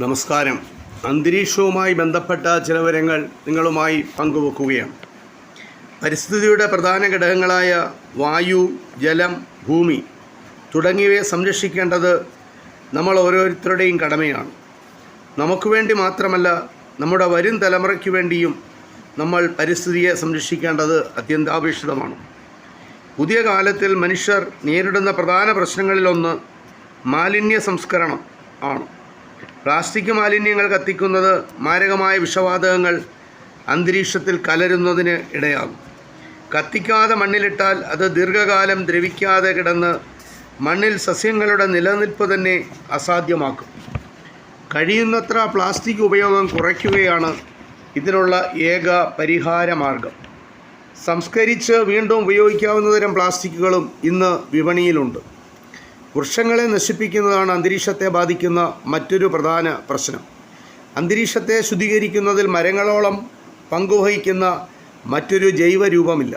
നമസ്കാരം. അന്തരീക്ഷവുമായി ബന്ധപ്പെട്ട ചില വിവരങ്ങൾ നിങ്ങളുമായി പങ്കുവെക്കുകയാണ്. പരിസ്ഥിതിയുടെ പ്രധാന ഘടകങ്ങളായ വായു ജലം ഭൂമി തുടങ്ങിയവയെ സംരക്ഷിക്കേണ്ടത് നമ്മൾ ഓരോരുത്തരുടെയും കടമയാണ്. നമുക്ക് വേണ്ടി മാത്രമല്ല നമ്മുടെ വരും തലമുറയ്ക്ക് വേണ്ടിയും നമ്മൾ പരിസ്ഥിതിയെ സംരക്ഷിക്കേണ്ടത് അത്യന്താപേക്ഷിതമാണ്. പുതിയ കാലത്തിൽ മനുഷ്യർ നേരിടുന്ന പ്രധാന പ്രശ്നങ്ങളിലൊന്ന് മാലിന്യ സംസ്കരണം ആണ്. പ്ലാസ്റ്റിക് മാലിന്യങ്ങൾ കത്തിക്കുന്നത് മാരകമായ വിഷവാതകങ്ങൾ അന്തരീക്ഷത്തിൽ കലരുന്നതിന് ഇടയാകും. കത്തിക്കാതെ മണ്ണിലിട്ടാൽ അത് ദീർഘകാലം ദ്രവിക്കാതെ കിടന്ന് മണ്ണിൽ സസ്യങ്ങളുടെ നിലനിൽപ്പ് തന്നെ അസാധ്യമാക്കും. കഴിയുന്നത്ര പ്ലാസ്റ്റിക് ഉപയോഗം കുറയ്ക്കുകയാണ് ഇതിനുള്ള ഏക പരിഹാര മാർഗം. സംസ്കരിച്ച് വീണ്ടും ഉപയോഗിക്കാവുന്ന തരം പ്ലാസ്റ്റിക്കുകളും ഇന്ന് വിപണിയിലുണ്ട്. വൃക്ഷങ്ങളെ നശിപ്പിക്കുന്നതാണ് അന്തരീക്ഷത്തെ ബാധിക്കുന്ന മറ്റൊരു പ്രധാന പ്രശ്നം. അന്തരീക്ഷത്തെ ശുദ്ധീകരിക്കുന്നതിൽ മരങ്ങളോളം പങ്കുവഹിക്കുന്ന മറ്റൊരു ജൈവരൂപമില്ല.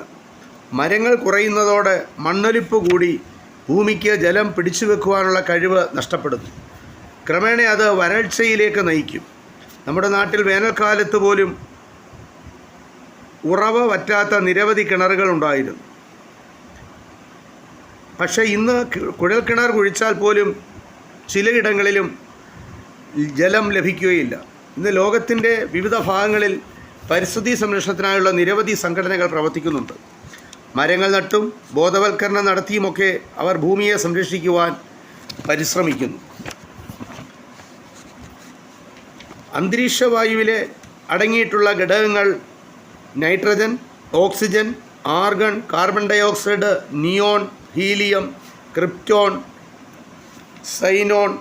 മരങ്ങൾ കുറയുന്നതോടെ മണ്ണൊലിപ്പ് കൂടി ഭൂമിക്ക് ജലം പിടിച്ചു വെക്കുവാനുള്ള കഴിവ് നഷ്ടപ്പെടുന്നു. ക്രമേണ അത് വരൾച്ചയിലേക്ക് നയിക്കും. നമ്മുടെ നാട്ടിൽ വേനൽക്കാലത്ത് പോലും ഉറവ വറ്റാത്ത നിരവധി കിണറുകൾ ഉണ്ടായിരുന്നു. പക്ഷേ ഇന്ന് കുഴൽക്കിണർ കുഴിച്ചാൽ പോലും ചിലയിടങ്ങളിലും ജലം ലഭിക്കുകയില്ല. ഇന്ന് ലോകത്തിന്റെ വിവിധ ഭാഗങ്ങളിൽ പരിസ്ഥിതി സംരക്ഷണത്തിനായുള്ള നിരവധി സംഘടനകൾ പ്രവർത്തിക്കുന്നുണ്ട്. മരങ്ങൾ നട്ടും ബോധവൽക്കരണം നടത്തിയുമൊക്കെ അവർ ഭൂമിയെ സംരക്ഷിക്കുവാൻ പരിശ്രമിക്കുന്നു. അന്തരീക്ഷവായുവിലെ അടങ്ങിയിട്ടുള്ള ഘടകങ്ങൾ nitrogen oxygen argon carbon dioxide neon helium krypton xenon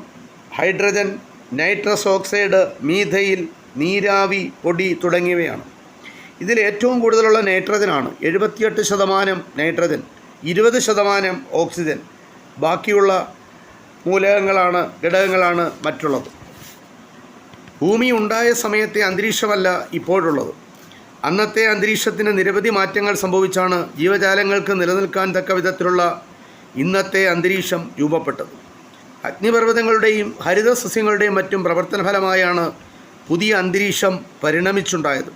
hydrogen nitrous oxide methyl നീരാവി പൊടി തുടങ്ങിയവയാണ്. ഇതിൽ ഏറ്റവും കൂടുതലുള്ള നൈട്രജനാണ്. എഴുപത്തിയെട്ട് ശതമാനം നൈട്രജൻ ഇരുപത് ശതമാനം ഓക്സിജൻ. ബാക്കിയുള്ള മൂലകങ്ങളാണ് ഘടകങ്ങളാണ് മറ്റുള്ളത്. ഭൂമി ഉണ്ടായ സമയത്തെ അന്തരീക്ഷമല്ല ഇപ്പോഴുള്ളത്. അന്നത്തെ അന്തരീക്ഷത്തിന് നിരവധി മാറ്റങ്ങൾ സംഭവിച്ചാണ് ജീവജാലങ്ങൾക്ക് നിലനിൽക്കാൻ തക്ക വിധത്തിലുള്ള ഇന്നത്തെ അന്തരീക്ഷം രൂപപ്പെട്ടത്. അഗ്നിപർവതങ്ങളുടെയും ഹരിതസസ്യങ്ങളുടെയും മറ്റും പ്രവർത്തന ഫലമായാണ് പുതിയ അന്തരീക്ഷം പരിണമിച്ചുണ്ടായത്.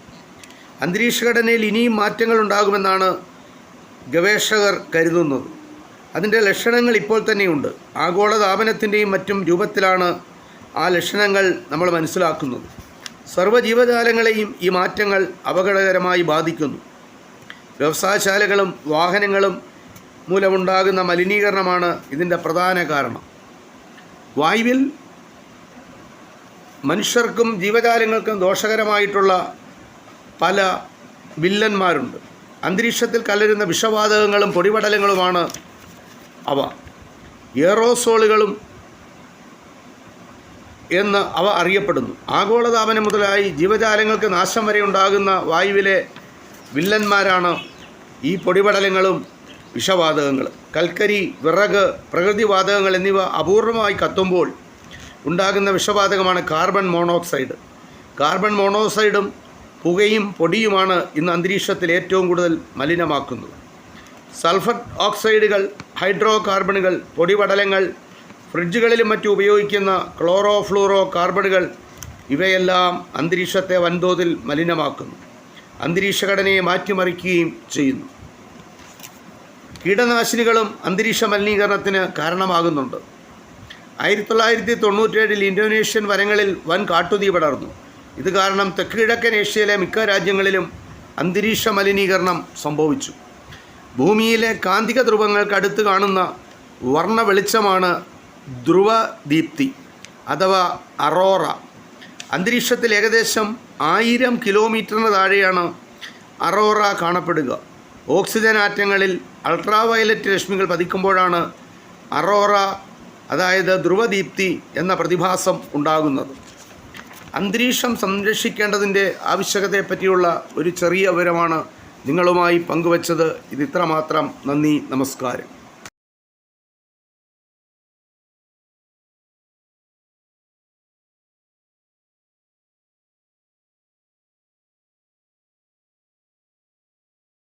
അന്തരീക്ഷഘടനയിൽ ഇനിയും മാറ്റങ്ങൾ ഉണ്ടാകുമെന്നാണ് ഗവേഷകർ കരുതുന്നത്. അതിന്റെ ലക്ഷണങ്ങൾ ഇപ്പോൾ തന്നെയുണ്ട്. ആഗോളതാപനത്തിന്റെയും മറ്റും രൂപത്തിലാണ് ആ ലക്ഷണങ്ങൾ നമ്മൾ മനസ്സിലാക്കുന്നത്. സർവജീവജാലങ്ങളെയും ഈ മാറ്റങ്ങൾ അപകടകരമായി ബാധിക്കുന്നു. വ്യവസായശാലകളും വാഹനങ്ങളും മൂലമുണ്ടാകുന്ന മലിനീകരണമാണ് ഇതിന്റെ പ്രധാന കാരണം. വായുവിൽ മനുഷ്യർക്കും ജീവജാലങ്ങൾക്കും ദോഷകരമായിട്ടുള്ള പല വില്ലന്മാരുണ്ട്. അന്തരീക്ഷത്തിൽ കലരുന്ന വിഷവാതകങ്ങളും പൊടിപടലങ്ങളുമാണ് അവ. എയറോസോളുകളും എന്ന് അവ അറിയപ്പെടുന്നു. ആഗോളതാപനം മുതലായി ജീവജാലങ്ങൾക്ക് നാശം വരെ ഉണ്ടാകുന്ന വായുവിലെ വില്ലന്മാരാണ് ഈ പൊടിപടലങ്ങളും വിഷവാതകങ്ങൾ. കൽക്കരി വിറക് പ്രകൃതിവാതകങ്ങൾ എന്നിവ അപൂർവമായി കത്തുമ്പോൾ ഉണ്ടാകുന്ന വിഷവാതകമാണ് കാർബൺ മോണോക്സൈഡ്. കാർബൺ മോണോക്സൈഡും പുകയും പൊടിയുമാണ് ഇന്ന് അന്തരീക്ഷത്തിൽ ഏറ്റവും കൂടുതൽ മലിനമാക്കുന്നത്. സൾഫർ ഓക്സൈഡുകൾ ഹൈഡ്രോ കാർബണുകൾ പൊടിപടലങ്ങൾ ഫ്രിഡ്ജുകളിലും മറ്റും ഉപയോഗിക്കുന്ന ക്ലോറോ ഫ്ലൂറോ കാർബണുകൾ ഇവയെല്ലാം അന്തരീക്ഷത്തെ വൻതോതിൽ മലിനമാക്കുന്നു. അന്തരീക്ഷഘടനയെ മാറ്റിമറിക്കുകയും ചെയ്യുന്നു. കീടനാശിനികളും അന്തരീക്ഷ മലിനീകരണത്തിന് കാരണമാകുന്നുണ്ട്. ആയിരത്തി തൊള്ളായിരത്തി തൊണ്ണൂറ്റേഴിൽ ഇന്തോനേഷ്യൻ വനങ്ങളിൽ വൻ കാട്ടുതീ പടർന്നു. ഇത് കാരണം തെക്ക് കിഴക്കൻ ഏഷ്യയിലെ മിക്ക രാജ്യങ്ങളിലും അന്തരീക്ഷ മലിനീകരണം സംഭവിച്ചു. ഭൂമിയിലെ കാന്തിക ധ്രുവങ്ങൾക്ക് അടുത്ത് കാണുന്ന വർണ വെളിച്ചമാണ് ധ്രുവദീപ്തി അഥവാ അറോറ. അന്തരീക്ഷത്തിൽ ഏകദേശം ആയിരം കിലോമീറ്ററിന് താഴെയാണ് അറോറ കാണപ്പെടുക. ഓക്സിജൻ ആറ്റങ്ങളിൽ അൾട്രാവയലറ്റ് രശ്മികൾ പതിക്കുമ്പോഴാണ് അറോറ അതായത് ധ്രുവദീപ്തി എന്ന പ്രതിഭാസം ഉണ്ടാകുന്നത്. അന്തരീക്ഷം സംരക്ഷിക്കേണ്ടതിന്റെ ആവശ്യകതയെപ്പറ്റിയുള്ള ഒരു ചെറിയ വിവരമാണ് നിങ്ങളുമായി പങ്കുവച്ചത്. ഇത് ഇത്രമാത്രം നന്ദി നമസ്കാരം.